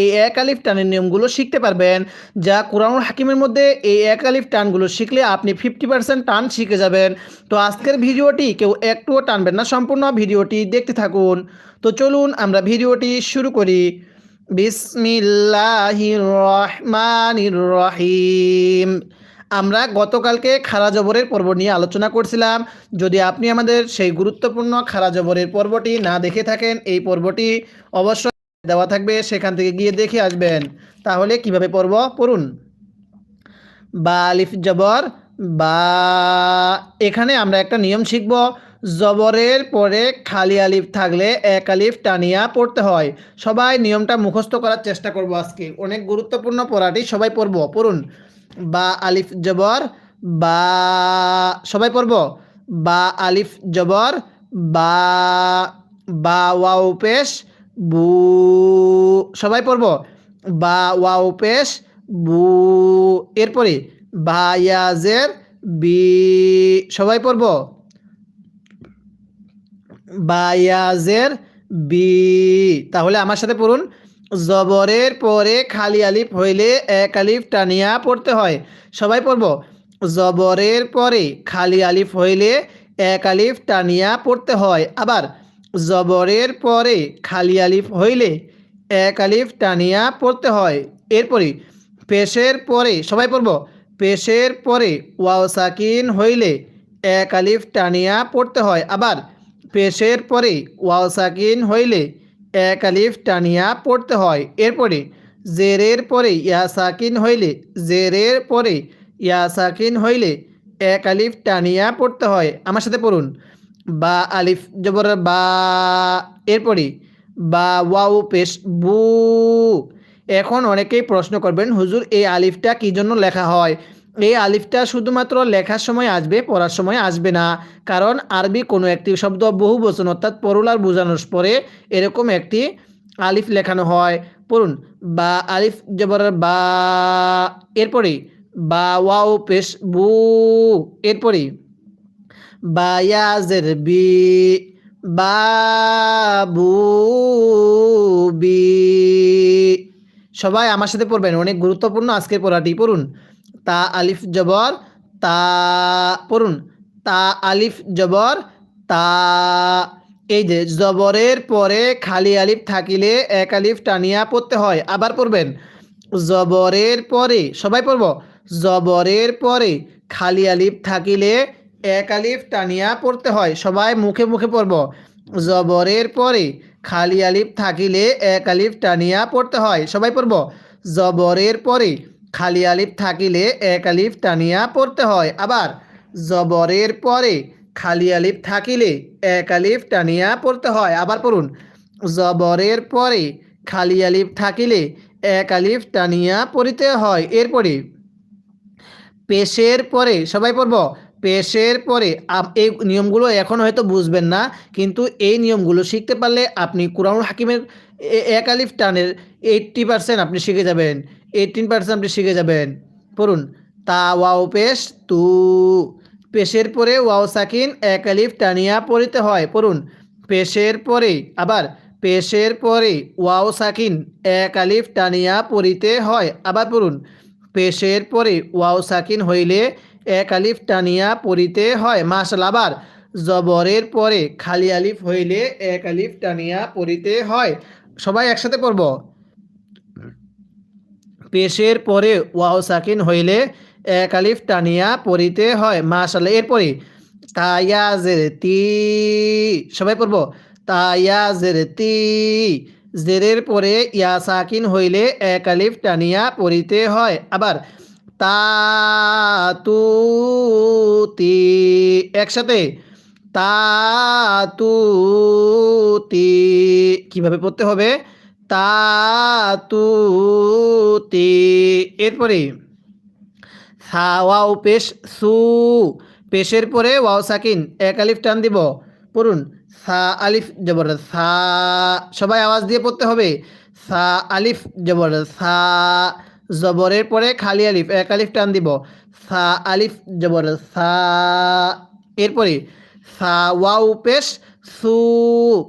এই এক আলিফ টানের নিয়মগুলো শিখতে পারবেন। যা কোরআনুল হাকিমের মধ্যে এই এক আলিফ টানগুলো শিখলে আপনি ফিফটি পার্সেন্ট টান শিখে যাবেন। তো আজকের ভিডিওটি কেউ একটুও টানবেন না, সম্পূর্ণ ভিডিওটি দেখতে থাকুন। তো চলুন আমরা ভিডিওটি শুরু করি। বিসমিল্লাহির রহমানির রহিম আমরা গতকালকে খারা জবরের পর্ব নিয়ে আলোচনা করছিলাম। যদি আপনি আমাদের সেই গুরুত্বপূর্ণ খারা জবরের পর্বটি না দেখে থাকেন, এই পর্বটি অবশ্যই দেওয়া থাকবে, সেখান থেকে গিয়ে দেখে আসবেন। তাহলে কীভাবে পড়ব? পড়ুন। বা আলিফ জবর, বা এখানে আমরা একটা নিয়ম শিখব। জবরের পরে খালি আলিফ থাকলে এক আলিফ টানিয়া পড়তে হয়। সবাই নিয়মটা মুখস্থ করার চেষ্টা করব আজকে। অনেক গুরুত্বপূর্ণ পড়াটি সবাই পড়ব। পড়ুন। বা আলিফ জবর, বা সবাই পড়ব। বা আলিফ জবর, বা বা ওয়াও পেশ বু, সবাই পড়ব? বা, ওয়াও পেশ, বু, এরপরে বা ইয়াজের বি, সবাই পড়ব? বা ইয়াজের বি, তাহলে আমার সাথে পড়ুন। জবরের পরে খালি আলিফ হইলে এক আলিফ টানিয়া পড়তে হয়। সবাই পড়ব? জবরের পরে খালি আলিফ হইলে এক আলিফ টানিয়া পড়তে হয়। আবার জবরের পরে খালি আলিফ হইলে এক আলিফ টানিয়া পড়তে হয়। এরপরে পেশের পরে, সবাই পড়ব। পেশের পরে ওয়াও সাকিন হইলে এক আলিফ টানিয়া পড়তে হয়। আবার পেশের পরে ওয়াও সাকিন হইলে এক আলিফ টানিয়া পড়তে হয়। এরপরে জেরের পরে ইয়া সাকিন হইলে, জেরের পরে ইয়া সাকিন হইলে এক আলিফ টানিয়া পড়তে হয়। আমার সাথে পড়ুন। বা আলিফ জবর বা এরপরে বা ওয়াও পেশ বু। এখন অনেকেই প্রশ্ন করবেন, হুজুর, এই আলিফটা কী জন্য লেখা হয়? এই আলিফটা শুধুমাত্র লেখার সময় আসবে, পড়ার সময় আসবে না। কারণ আরবি কোনো একটি শব্দ বহু বচন অর্থাৎ পরুলার বোঝানোর পরে এরকম একটি আলিফ লেখানো হয়। পড়ুন, বা আলিফ জবর বা এরপরে বা ওয়াও পেশ বু এরপরে বা ইয়াজের বি, বাবু বি। সবাই আমার সাথে পড়বেন, অনেক গুরুত্বপূর্ণ। আজকের পড়াটি পড়ুন। তা আলিফ জবর, তা পড়ুন। তা আলিফ জবর, তা। এই যে, জবরের পরে খালি আলিফ থাকিলে এক আলিফ টানিয়া পড়তে হয়। আবার পড়বেন, জবরের পরে, সবাই পড়ব, জবরের পরে খালি আলিফ থাকিলে এক আলিফ টানিয়া পড়তে হয়, সবাই মুখে মুখে পড়ব। জবরের পরে খালি আলিফ থাকিলে এক আলিফ টানিয়া পড়তে হয়, সবাই পড়ব। জবরের পরে খালি আলিফ থাকিলে এক আলিফ টানিয়া পড়তে হয়, আবার জবরের পরে খালি আলিফ থাকিলে এক আলিফ টানিয়া পড়তে হয়, আবার পড়ুন। জবরের পরে খালি আলিফ থাকিলে এক আলিফ টানিয়া পড়িতে হয়, এরপরে পেশের পরে সবাই পড়ব। পেশের পরে এই নিয়মগুলো এখন হয়তো বুঝবেন না, কিন্তু এই নিয়মগুলো শিখতে পারলে আপনি কোরআনুল হাকিমের এক আলিফ টানের এইট্টি পার্সেন্ট আপনি শিখে যাবেন এইটিন পার্সেন্ট আপনি শিখে যাবেন। পড়ুন, তা ওয়াও পেশ তু। পেশের পরে ওয়াও সাকিন এক আলিফ টানিয়া পড়িতে হয়, পড়ুন। পেশের পরে আবার পেশের পরে ওয়াও সাকিন এক আলিফ টানিয়া পড়িতে হয়, আবার পড়ুন। পেশের পরে ওয়াও সাকিন হইলে এক আলিফ টানিয়া পড়িতে হয়। মাসাল আবার জবরের পরে খালি আলিফ হইলে এক আলিফ টানিয়া পড়িতে হয়। সবাই একসাথে পড়ব। পেশের পরে ওয়াও সাকিন হইলে এক আলিফ টানিয়া পড়িতে হয়। মাসাল এরপরে তায়াজের তি, সবাই পড়ব। তায়াজের তি, জেরের পরে ইয়া সাকিন হইলে এক আলিফ টানিয়া পড়িতে হয়। আবার তা তু তি একসাথে তা তু তি কীভাবে পড়তে হবে? তা তু তি এরপরে সা ওয়াও পেশ সু, পেশের পরে ওয়াও সাকিন, এক আলিফ টান দিব। পড়ুন সা আলিফ জবর সা সবাই আওয়াজ দিয়ে পড়তে হবে। সা আলিফ জবর সা জবরের পরে খালি আলিফ, এক আলিফ টান দিব। সা আলিফ জবর, সা এরপরে সা ওয়াও পেশ সু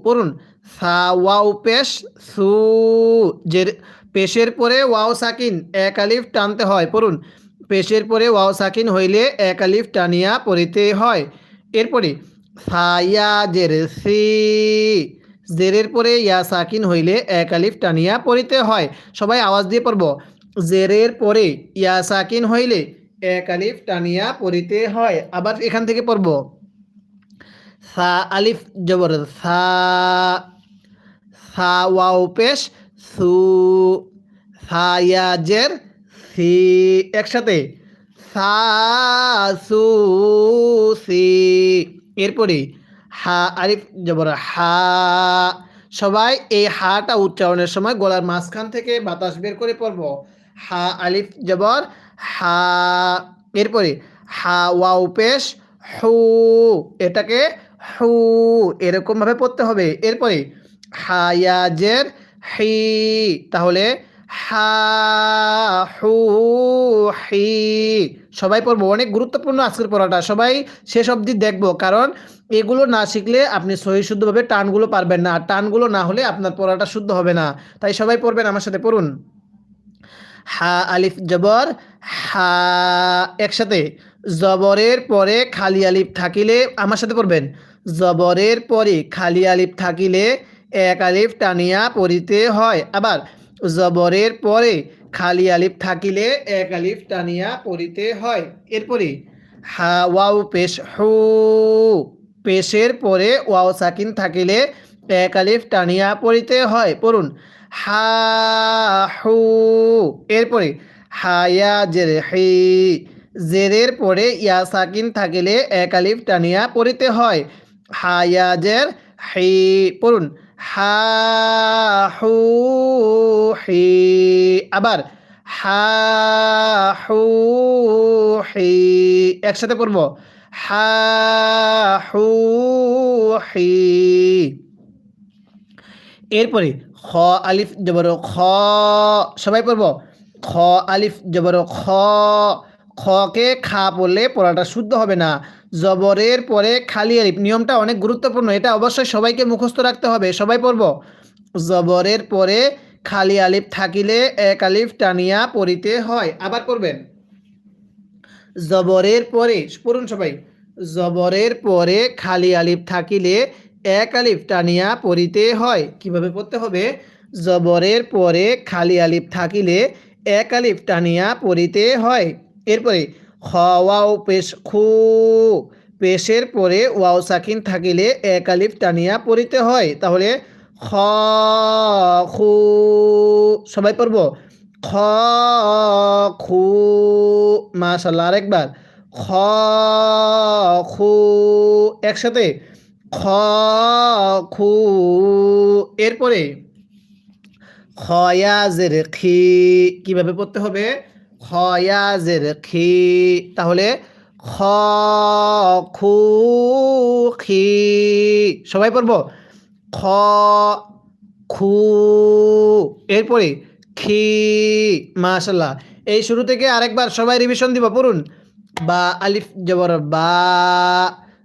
পড়ুন। সা ওয়াও পেশ সু, জের পেশের পরে ওয়াও সাকিন, এক আলিফ টানতে হয়, পড়ুন। পেশের পরে ওয়াও সাকিন হইলে এক আলিফ টানিয়া পড়িতে হয়। এরপরে সায়া জের সি, জেরের পরে ইয়া সাকিন হইলে এক আলিফ টানিয়া পড়িতে হয়। সবাই আওয়াজ দিয়ে পড়ব। জেরের পরে ইয়া সাকিন হইলে এক আলিফ টানিয়া পড়িতে হয়। আবার এখান থেকে পড়ব। সা আলিফ জবর সা ওয়াও পেশ, সু, সা ইয়া জের, সি একসাথে, সা, সু, সি। এরপরে হা আলিফ জবর হা। সবাই এই হাটা উচ্চারণের সময় গলার মাঝখান থেকে বাতাস বের করে পড়ব। হা আলিফ জবর, হা, এরপরে হা ওয়াও পেশ, হু, এটাকে হু, এরকম ভাবে পড়তে হবে। এরপরে হায়াজের হি, তাহলে হা, হু, হি, সবাই পড়ব। অনেক গুরুত্বপূর্ণ আজকের পড়াটা। সবাই শেষ অবধি দেখব, কারণ এগুলো না শিখলে আপনি সহি শুদ্ধভাবে টানগুলো পারবেন না। টানগুলো না হলে আপনার পড়াটা শুদ্ধ হবে না। তাই সবাই পড়বেন আমার সাথে, পড়ুন। হা আলিফ জবর, হা একসাথে। জবরের পরে খালি আলিফ থাকিলে আমার সাথে পড়বেন জবরের পরে খালি আলিফ থাকিলে এক আলিফ টানিয়া পড়িতে হয়। আবার জবরের পরে খালি আলিফ থাকিলে এক আলিফ টানিয়া পড়িতে হয়। এরপরে হা ওয়াও পেশ হু, পেশের পরে ওয়াও সাকিন থাকিলে এক আলিফ টানিয়া পড়িতে হয়। পড়ুন। হা হু এরপরে হায়া জের হি জেরের পরে ইয়া সাকিন থাকিলে এক আলিফ টানিয়া পড়িতে হয়। হায়া জের হি পড়ুন হা হু আবার হা হু হি একসাথে পড়ব হা হু হি এরপরে খ আলিফ জবর খ, সবাই পড়ব? খ আলিফ জবর খ খকে খা পড়লে পড়াটা শুদ্ধ হবে না। জবরের পরে খালি আলিফ, নিয়মটা অনেক গুরুত্বপূর্ণ, এটা অবশ্যই সবাইকে মুখস্থ রাখতে হবে, সবাই পড়ব? জবরের পরে খালি আলিফ থাকিলে এক আলিফ টানিয়া পড়িতে হয়, আবার পড়বেন। জবরের পরে, পড়ুন সবাই। জবরের পরে খালি আলিফ থাকিলে এক আলিফ টানিয়া পড়িতে হয়। কীভাবে পড়তে হবে? জবরের পরে খালি আলিফ থাকিলে এক আলিফ টানিয়া পড়িতে হয়। এরপরে খ ওয়াও পেশ খু, পেশের পরে ওয়াও সাকিন থাকিলে এক আলিফ টানিয়া পড়িতে হয়। তাহলে খ, খু, সবাই পড়ব? খ, খু মাশাল্লাহ আরেকবার। খ, খু, একসাথে খ, খু, এরপরে খয়াজের খি কীভাবে পড়তে হবে? খয়াজের খি তাহলে খ খু খি সবাই পড়ব? খ খু এরপরে খি, মাশাল্লাহ। এই শুরু থেকে আরেকবার সবাই রিভিশন দিব, পড়ুন। বা, আলিফ, জবর, বা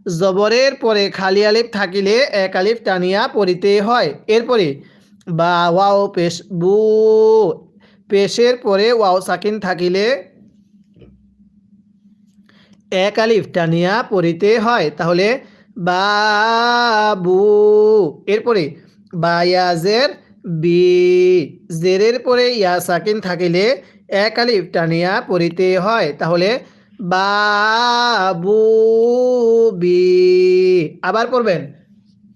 জবরের পরে খালি আলিফ থাকিলে এক আলিফ টানিয়া পড়িতে হয়। এরপরে, বা ওয়াও পেশ, বু, পেশের পরে ওয়াও সাকিন থাকিলে এক আলিফ টানিয়া পড়িতে হয়। তাহলে বাবু এরপরে বায়াজের বি, জেরের পরে ইয়া সাকিন থাকিলে এক আলিফ টানিয়া পড়িতে হয়। তাহলে বাবু বি। আবার পড়বেন।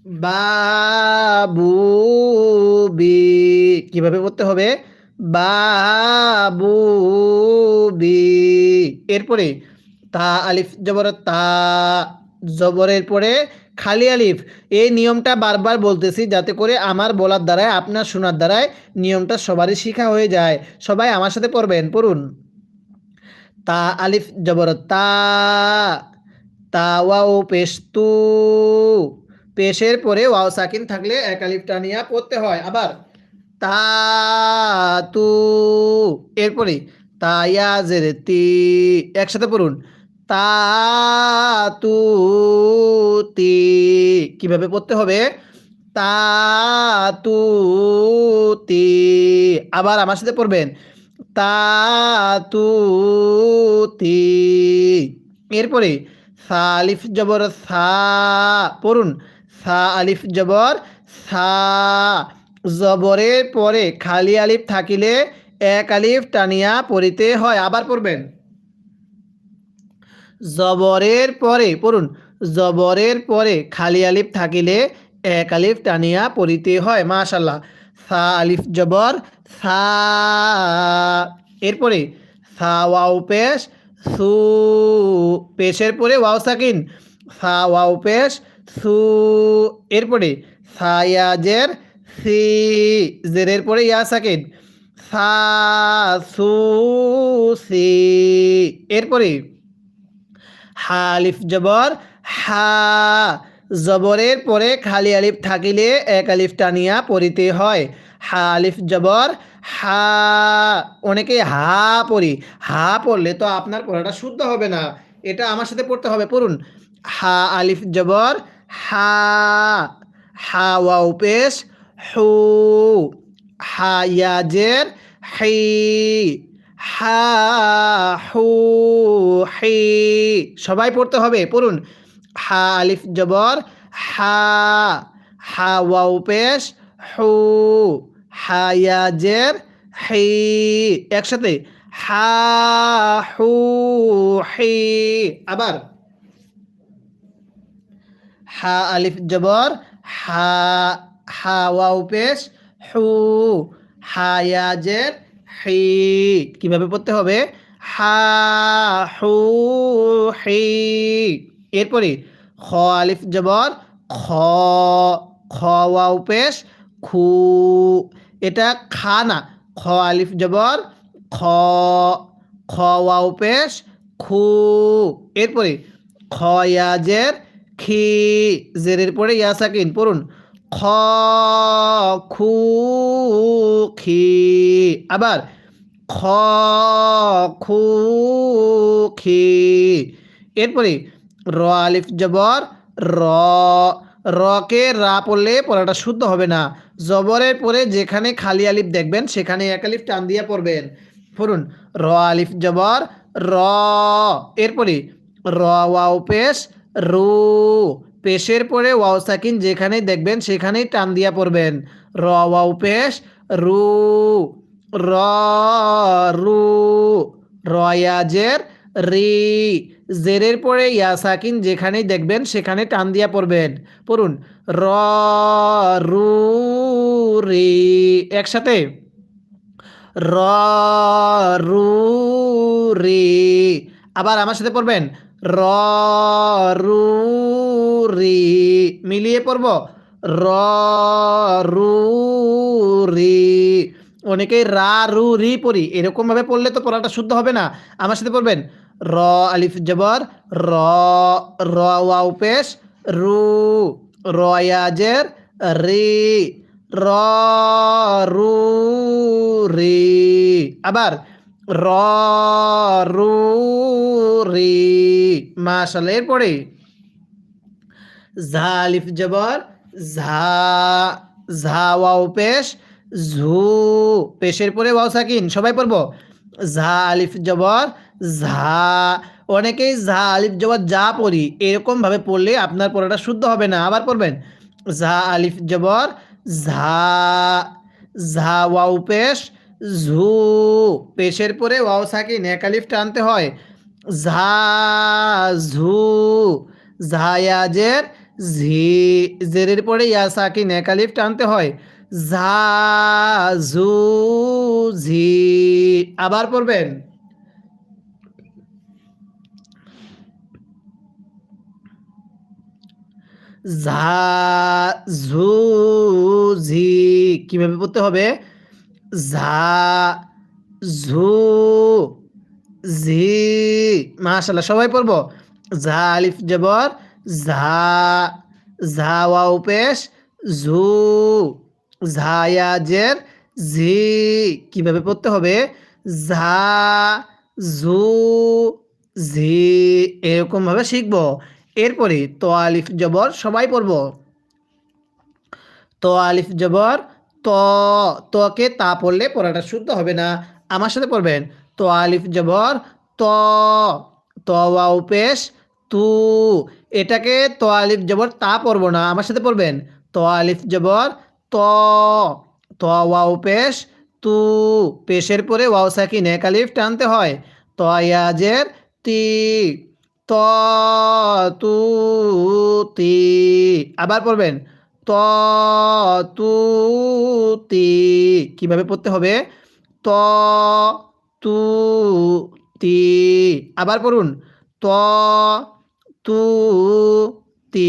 বাবু বি। কীভাবে পড়তে হবে? বাবু বি। এরপরে তা আলিফ জবর তা জবরের পরে খালি আলিফ। এই নিয়মটা বারবার বলতেছি যাতে করে আমার বলার দ্বারায়, আপনার শোনার দ্বারায় নিয়মটা সবারই শিখা হয়ে যায়। সবাই আমার সাথে পড়বেন, পড়ুন। তা আলিফ জবর তা তা ওয়াও পেশ তু। পেশের পরে ওয়াও সাকিন থাকলে এক আলিফ টানিয়া পড়তে হয়। আবার তা, তু, এরপরে তায়া জের তি, একসাথে পড়ুন। তা, তু, তি, কীভাবে পড়তে হবে? তা, তু, তি, আবার আমার সাথে পড়বেন। তা তু তি। এরপরে সা আলিফ জবর সা, পড়ুন। সা আলিফ জবর সা। জবরের পরে খালি আলিফ থাকিলে এক আলিফ টানিয়া পড়িতে হয়। আবার পড়বেন। জবরের পরে, পড়ুন। জবরের পরে খালি আলিফ থাকিলে এক আলিফ টানিয়া পড়িতে হয় মাশাল্লাহ সা আলিফ জবর সা এরপরে সা ওয়াও, পেশ, সু, পেশের পরে ওয়াও, সাকিন। সা ওয়াও, পেশ, সু, এরপরে সা ইয়াজের সি, জেরের পরে ইয়া, সাকিন। সা সু, সি, এরপরে হালিফ জবর, হা, জবরের পরে খালি আলিফ থাকিলে এক আলিফ টানিয়া পড়িতে হয়। হা আলিফ জবর, হা, অনেকে হা পড়ি। হা পড়লে তো আপনার পড়াটা শুদ্ধ হবে না। এটা আমার সাথে পড়তে হবে, পড়ুন। হা, আলিফ জবর, হা হা, ওয়াও পেশ, হু, হা, ইয়াজের, হি, হা, হু, হি, সবাই পড়তে হবে, পড়ুন। হা, আলিফ জবর, হা হা, ওয়াও পেশ, হু হা ইয়াজের হি, একসাথে, হা, হু, হি, আবার। হা, আলিফ, জবর, হা হা, ওয়াও, পেশ, হু হা ইয়াজের হি। কীভাবে পড়তে হবে? হা, হু, হি। এরপরে খ, আলিফ, জবর, খ খ, ওয়াও, পেশ খু, এটা খা না। খ আলিফ জবর, খ খ ওয়াও পেশ, খু। এরপরে খ ইয়াজের খি, জেরের পরে ইয়া সাকিন, পড়ুন। খ, খু, খি। আবার খ, খু, খি। এরপরে র আলিফ জবর, র। রকে রা পড়লে পড়াটা শুদ্ধ হবে না। জবরের পরে যেখানে খালি আলিফ দেখবেন, সেখানে এক আলিফ টান দিয়ে পড়বেন। পড়ুন, র আলিফ জবর, র। এরপরে র ওয়াও পেশ, রু। পেশের পরে ওয়াও সাকিন যেখানে দেখবেন, সেখানেই টান দিয়া পড়বেন। র ওয়াও পেশ, রু। র, রু। রয়াজের রি। জেরের পরে ইয়া সাকিন যেখানেই দেখবেন, সেখানে টান দিয়া পড়বেন। পড়ুন, র, রু, রি। একসাথে। র, রু, রি। আবার আমার সাথে পড়বেন, র, রু, রি। মিলিয়ে পড়ব, র, রু, রি। অনেকেই রা, রু, রি পড়ি। এরকমভাবে পড়লে তো পড়াটা শুদ্ধ হবে না। আমার সাথে পড়বেন? র, আলিফ, জবর, র র, ওয়াও, পেশ, রু রয়াজের রি, র, রু, রি। আবার, র, রু, রি মাশাল্লাহ এরপরে, ঝা, আলিফ, জবর, ঝা ঝা, ওয়াও, পেশ ঝু পেশের পরে ওয়াও সাকিন, সবাই পড়ব। ঝা, আলিফ জবর, ঝা। অনেকেই ঝা, আলিফ জবর যা পড়ি, এরকম ভাবে পড়লে আপনার পড়াটা শুদ্ধ হবে না, আবার পড়বেন। ঝা, আলিফ জবর, ঝা। ঝা, ওয়াও পেশ ঝু পেশের পরে ওয়াও সাকিন, এক আলিফ টানতে হয়। ঝা, ঝু। ঝা ঝায়াজের ঝি। জেরের পরে ইয়া সাকিন, এক আলিফ টানতে হয়। ঝা ঝু ঝি আবার পড়বেন? ঝা ঝু ঝি কীভাবে পড়তে হবে? ঝা ঝু ঝি মাশাল্লাহ সবাই পড়ব? ঝা আলিফ জবর ঝা ঝা ওয়া উপেশ ঝু ঝায়াজের ঝি। কীভাবে পড়তে হবে? ঝা ঝু ঝি। এরকম ভাবে শিখব। এরপরে তো আলিফ জবর সবাই পড়ব। ত আলিফ জবর, ত। তকে তা পড়লে পড়াটা শুদ্ধ হবে না। আমার সাথে পড়বেন। তো আলিফ জবর, ত। ত ওয়াও পেশ তু। এটাকে ত আলিফ জবর তা পড়ব না। আমার সাথে পড়বেন। ত আলিফ জবর ত ত, ওয়াও পেশ, তু, পেশের পরে ওয়াও সাকিন, এক আলিফ টানতে হয়। ত, ইয়াজের তি, ত, তু, তি, আবার পড়বেন। ত, তু, তি, কীভাবে পড়তে হবে? ত, তু, তি, আবার পড়ুন। ত, তু, তি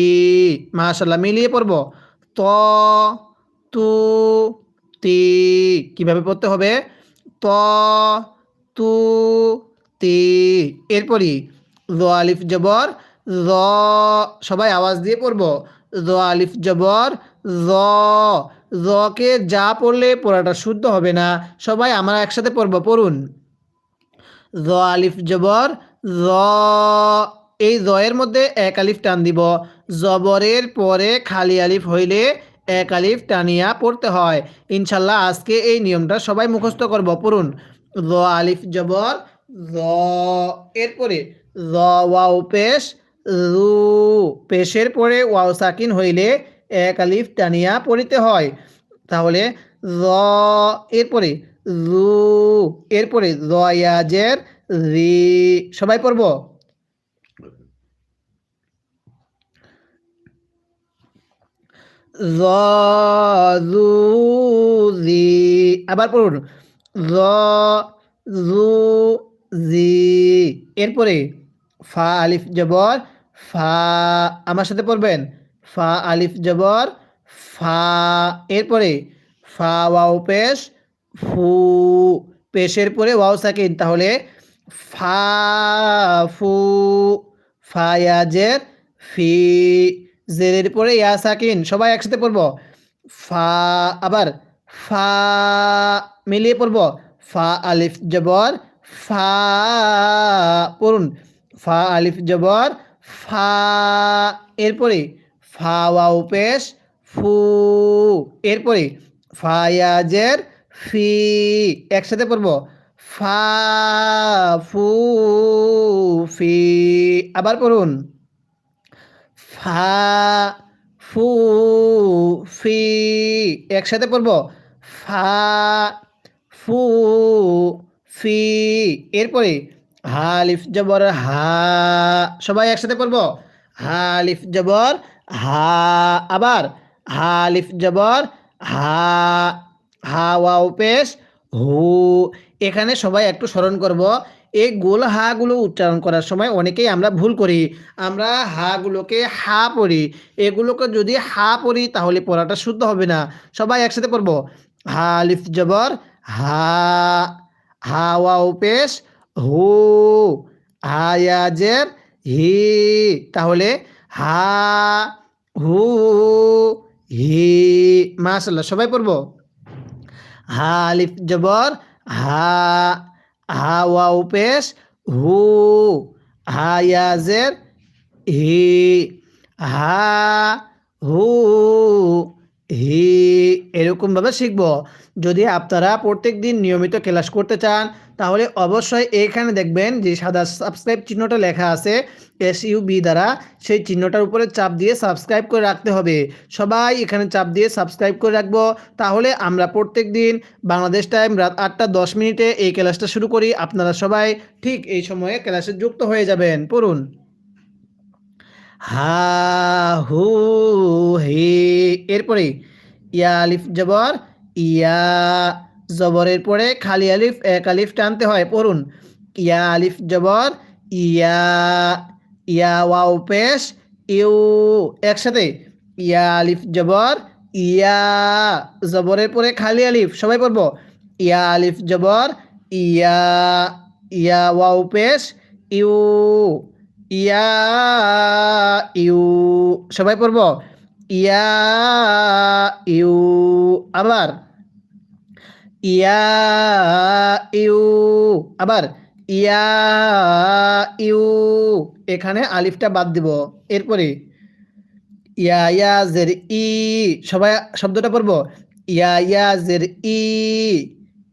মাশাল্লাহ মিলিয়ে পড়ব। ত তু, তি, কীভাবে পড়তে হবে? ত, তু, তি। এরপরই জ, আলিফ, জবর, জ, সবাই আওয়াজ দিয়ে পড়ব। জ, আলিফ, জবর, জ জকে যা পড়লে পড়াটা শুদ্ধ হবে না, সবাই আমরা একসাথে পড়ব, পড়ুন। জ, আলিফ, জবর, জ, এই জয়ের মধ্যে এক আলিফ টান দিব। জবরের পরে খালি আলিফ হইলে এক আলিফ টানিয়া পড়তে হয়। ইনশাল্লাহ আজকে এই নিয়মটা সবাই মুখস্থ করব। পড়ুন। জ আলিফ জবর জ এরপরে জ ওয়াও পেশ, রু পেশের পরে ওয়াও সাকিন হইলে এক আলিফ টানিয়া পড়িতে হয়। তাহলে জ এরপরে রু, এরপরে জয়াজের রি। সবাই পড়ব? জ আবার পড়ুন। জু জি এরপরে ফা, আলিফ, জবর, ফা, আমার সাথে পড়বেন। ফা, আলিফ, জবর, ফা, এরপরে ফা, ওয়াও, পেশ, ফু, পেশের পরে ওয়াও, সাকিন। তাহলে ফা, ফু ফায়াজের ফি জেরের পরে ইয়া সাকিন, সবাই একসাথে পড়ব। ফা, আবার ফা মিলিয়ে পড়ব। ফা আলিফ জবর, ফা পড়ুন। ফা আলিফ জবর, ফা এরপরে ফা ওয়াও পেশ, ফু এরপরে ফা ফায়াজের ফি একসাথে পড়ব। ফা, ফু, ফি আবার পড়ুন। ফা, ফু, ফি, একসাথে পড়ব? ফা, ফু, ফি, এরপরে হালিফ জবর হা, সবাই একসাথে পড়ব? হালিফ জবর হা, আবার হালিফ জবর হা হা, ওয়াও, পেশ, হু, এখানে সবাই একটু স্মরণ করব। এই গোল হাগুলো উচ্চারণ করার সময় অনেকেই আমরা ভুল করি। আমরা হাগুলোকে হা পড়ি। এগুলোকে যদি হা পড়ি তাহলে পড়াটা শুদ্ধ হবে না। সবাই একসাথে পড়ব। হালিফ জবর, হা হা, ওয়াও, পেশ, হু হায়াজের হি, তাহলে হা, হু, হি মাশাল্লাহ সবাই পড়ব। হা আলিফ জবর, হা হা ওয়াও পেশ হু হায়াজের হি হা হু হি, এরকমভাবে শিখব। যদি আপনারা প্রত্যেক দিন নিয়মিত ক্লাস করতে চান, তাহলে অবশ্যই এখানে দেখবেন যে সাদা সাবস্ক্রাইব চিহ্নটা লেখা আছে এস বি দ্বারা। সেই চিহ্নটার উপরে চাপ দিয়ে সাবস্ক্রাইব করে রাখতে হবে। সবাই এখানে চাপ দিয়ে সাবস্ক্রাইব করে রাখব। তাহলে আমরা প্রত্যেক দিন বাংলাদেশ টাইম রাত আটটা দশ মিনিটে এই ক্লাসটা শুরু করি। আপনারা সবাই ঠিক এই সময়ে ক্লাসে যুক্ত হয়ে যাবেন। পড়ুন। হা হু হি এরপরে ইয়া আলিফ জবর, ইয়া জবরের পরে খালি আলিফ, এক আলিফ টানতে হয়, পড়ুন। ইয়া আলিফ জবর, ইয়া ইয়া ওয়াও পেশ, ইউ একসাথে। ইয়া আলিফ জবর, ইয়া জবরের পরে খালি আলিফ, সবাই পড়ব। ইয়া আলিফ জবর, ইয়া ইয়া ওয়াও পেশ, ইউ ইয়া ইউ। সবাই পড়ব? ইয়া ইউ। আবার। ইয়া ইউ। আবার। ইয়া ইউ। এখানে আলিফটা বাদ দিব। এরপরে। ইয়া ইয়া জের ই। সবাই শব্দটা পড়ব? ইয়া ইয়া জের ই।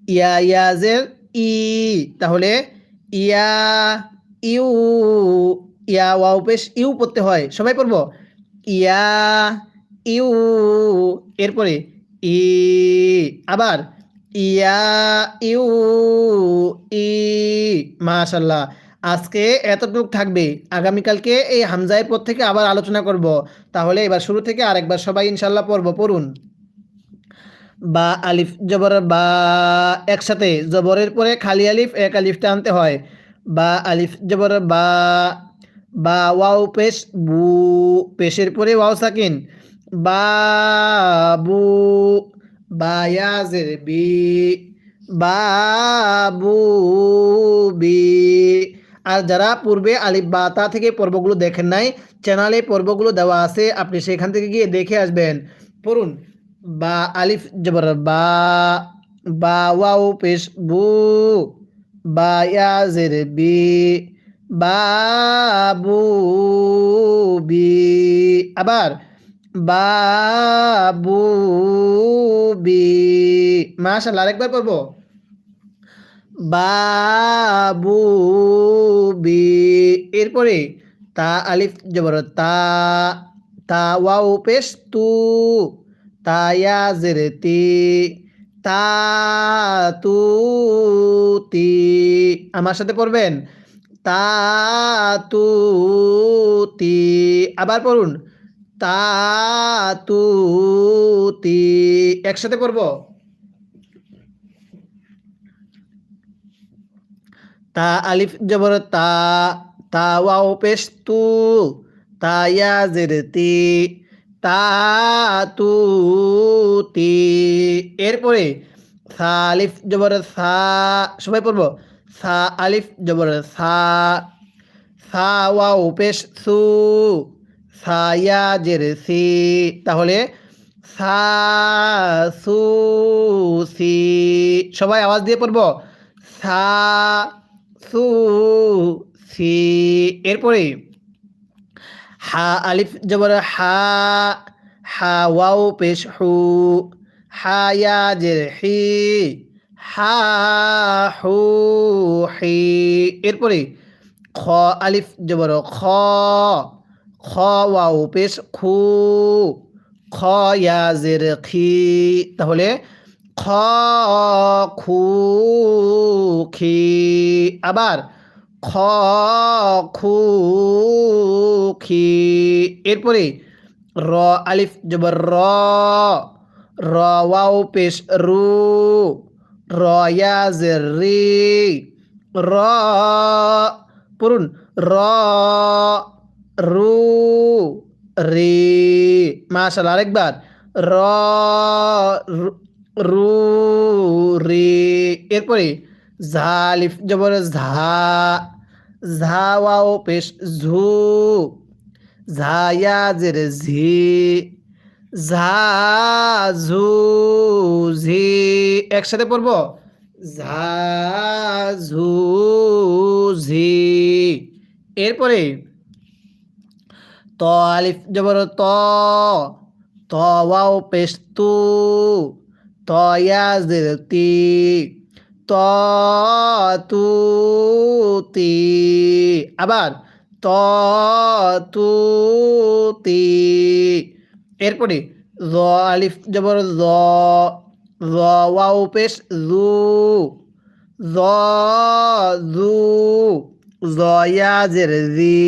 ইয়া ইয়া জের ই। তাহলে ইয়া ইউ। ইয়া ওয়াও পেশ ইউ পড়তে হয়। সবাই পড়ব? ইয়া ইউ, এরপরে ই, আবার ইয়া ইউ, ই, মাশাল্লাহ। আজকে এতটুক থাকবে। আগামীকালকে এই হামজায়ের পর থেকে আবার আলোচনা করব। তাহলে এবার শুরু থেকে আরেকবার সবাই ইনশাল্লাহ পড়ব, পড়ুন। বা আলিফ জবর, বা একসাথে। জবরের পরে খালি আলিফ, এক আলিফটা আনতে হয়। বা আলিফ জবর, বা বা ওয়াও পেশ, বু, পেশের পরে ওয়াও সাকিন। বাবু বায়াজের বি বাবু বি আর যারা পূর্বে আলিফ বা তা থেকে পর্বগুলো দেখেন নাই চ্যানেলে পর্বগুলো দেওয়া আছে, আপনি সেখান থেকে গিয়ে দেখে আসবেন। পড়ুন, বা আলিফ জবর, বা বা ওয়াও পেশ, বু, বা ইয়াজের বি বাবু বি। আবার, বাবু বি। মাশাআল্লাহ, আরেকবার পড়ব। বাবু বি। এরপরে তা আলিফ জবর তা তা ওয়াও পেশ তু, তা ইয়াজের তি, তা তু তি। আমার সাথে পড়বেন? তা তু তি আবার পড়ুন। তা তু তি একসাথে পড়ব? তা আলিফ জবর তা তা ওয়াও পেশ তু ইয়া তি তা তু তি এরপরে সা আলিফ জবর সা সবাই পড়ব? সা আলিফ জবর সা সা ওয়াও পেশ সু, সা ইয়া জের সি। তাহলে সা সু সি। সবাই আওয়াজ দিয়ে পড়ব। সা সু সি। এরপরে হা আলিফ জবর হা হা ওয়াও পেশ হু, হা ইয়া জের হি। হা হু হি এরপরে খ, আলিফ জবর খ খ, ওয়াও, পেশ, খু, খ ইয়া জের খি। তাহলে খ, খু, খি। আবার খ, খু, খি। এরপরে র, আলিফ জবর র র, ওয়াও, পেশ, রু। র ইয়াজের রি র পড়ুন। র, রু, রি। মাশাল আরেকবার। র, রু, রি এরপরে ঝালিফ জবর ঝা ঝা, ওয়াও, পেশ ঝু ঝায়া জের ঝি। ঝা ঝু ঝি একসাথে পড়ব? ঝা ঝু ঝি এরপরে ত আলিফ জবর ত ত ওয়াও পেশ তু ত ইয়াজের ত তু তি। আবার ত তু তি। এরপরে জ আলিফ জবর জ জ ওয়াও পেশ, জু, জ, জু জয়াজের জি,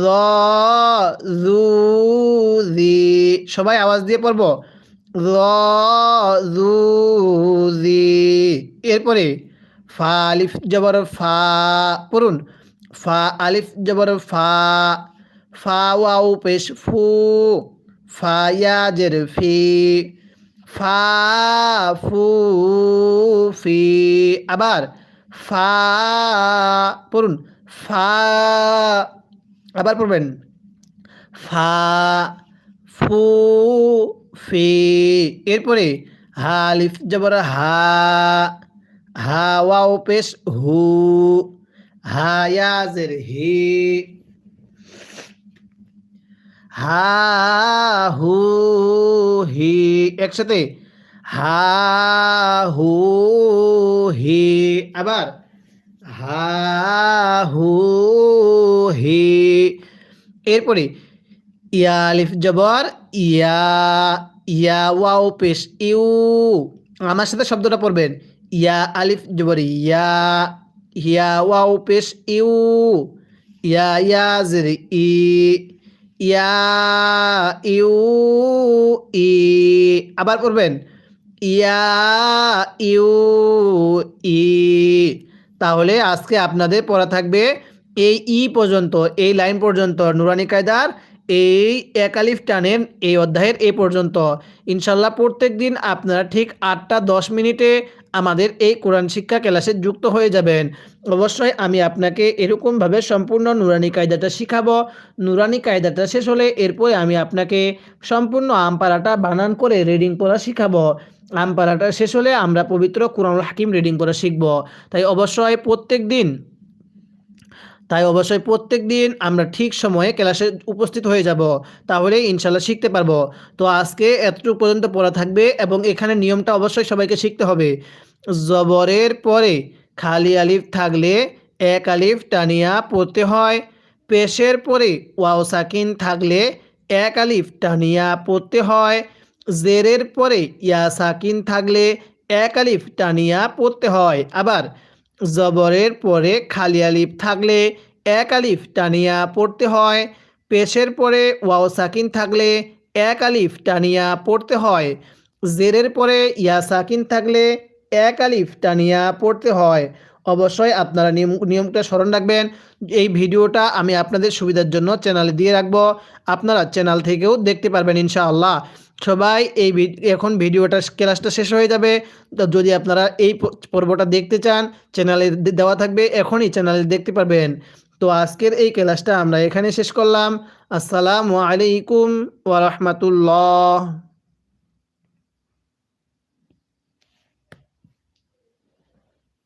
জ, জু, জি। সবাই আওয়াজ দিয়ে পড়ব। জ, জু, জি। এরপরে ফা আলিফ জবর ফা পড়ুন। ফা আলিফ জবর ফা ফা ওয়াও পেশ ফু। ফা ইয়াজের ফি ফা ফু ফি আবার ফা, পড়ুন, ফা, আবার পড়বেন। ফা ফু ফি এরপরে হালিফ জবর হা হা, ওয়াও, পেশ হু, হায়াজের হি। হা হু হি একসাথে। হা হু হি আবার। হা হু হি। এরপরে ইয়া আলিফ জবর, ইয়া ইয়া ওয়াও পেশ ইউ। আমার সাথে শব্দটা পড়বেন। ইয়া আলিফ জবর, ইয়া ইয়া ওয়াও পেশ ইউ। ইয়া ইয়া, জের, ই। ইয়া, ইউ, ই, আবার করবেন। ইয়া, ইউ, ই। তাহলে আজকে আপনাদের পড়া থাকবে এই ই পর্যন্ত, এই লাইন পর্যন্ত, নুরানি কায়দার এই একালিফ টানের এই অধ্যায়ের এই পর্যন্ত। ইনশাল্লাহ প্রত্যেক দিন আপনারা ঠিক আটটা দশ মিনিটে আমাদের এই কোরআন শিক্ষা ক্লাসে যুক্ত হয়ে যাবেন। অবশ্যই আমি আপনাকে এরকমভাবে সম্পূর্ণ নুরানি কায়দাটা শিখাবো। নুরানি কায়দাটা শেষ হলে এরপরে আমি আপনাকে সম্পূর্ণ আমপারাটা বানান করে রিডিং পড়া শিখাবো। আমপারাটা শেষ হলে আমরা পবিত্র কোরআনুল হাকিম রিডিং করা শিখব। তাই অবশ্যই প্রত্যেক দিন, তাই অবশ্যই প্রত্যেক দিন আমরা ঠিক সময়ে ক্লাসে উপস্থিত হয়ে যাব। তাহলে ইনশাল্লাহ শিখতে পারব। তো আজকে এতটুকু পর্যন্ত পড়া থাকবে এবং এখানে নিয়মটা অবশ্যই সবাইকে শিখতে হবে। জবরের পরে খালি আলিফ থাকলে এক আলিফ টানিয়া পড়তে হয়। পেশের পরে ওয়াও সাকিন থাকলে এক আলিফ টানিয়া পড়তে হয়। জেরের পরে ইয়া সাকিন থাকলে এক আলিফ টানিয়া পড়তে হয়। আবার জবরের পরে খালি আলিফ থাকলে এক আলিফ টানিয়া পড়তে হয়। পেশের পরে ওয়াও সাকিন থাকলে এক আলিফ টানিয়া পড়তে হয়। জেরের পরে ইয়া সাকিন থাকলে এক আলিফ টানিয়া পড়তে হয়। অবশ্যই আপনারা নিয়ম, নিয়মটা স্মরণ রাখবেন। এই ভিডিওটা আমি আপনাদের সুবিধার জন্য চ্যানেলে দিয়ে রাখব। আপনারা চ্যানেল থেকেও দেখতে পারবেন ইনশাআল্লাহ। সবাই এই এখন ভিডিওটা ক্লাসটা শেষ হয়ে যাবে। তো যদি আপনারা এই পর্বটা দেখতে চান চ্যানেলে দেওয়া থাকবে, এখনই চ্যানেলে দেখতে পারবেন। তো আজকের এই ক্লাসটা আমরা এখানে শেষ করলাম। আসসালামু আলাইকুম ওয়া রাহমাতুল্লাহ।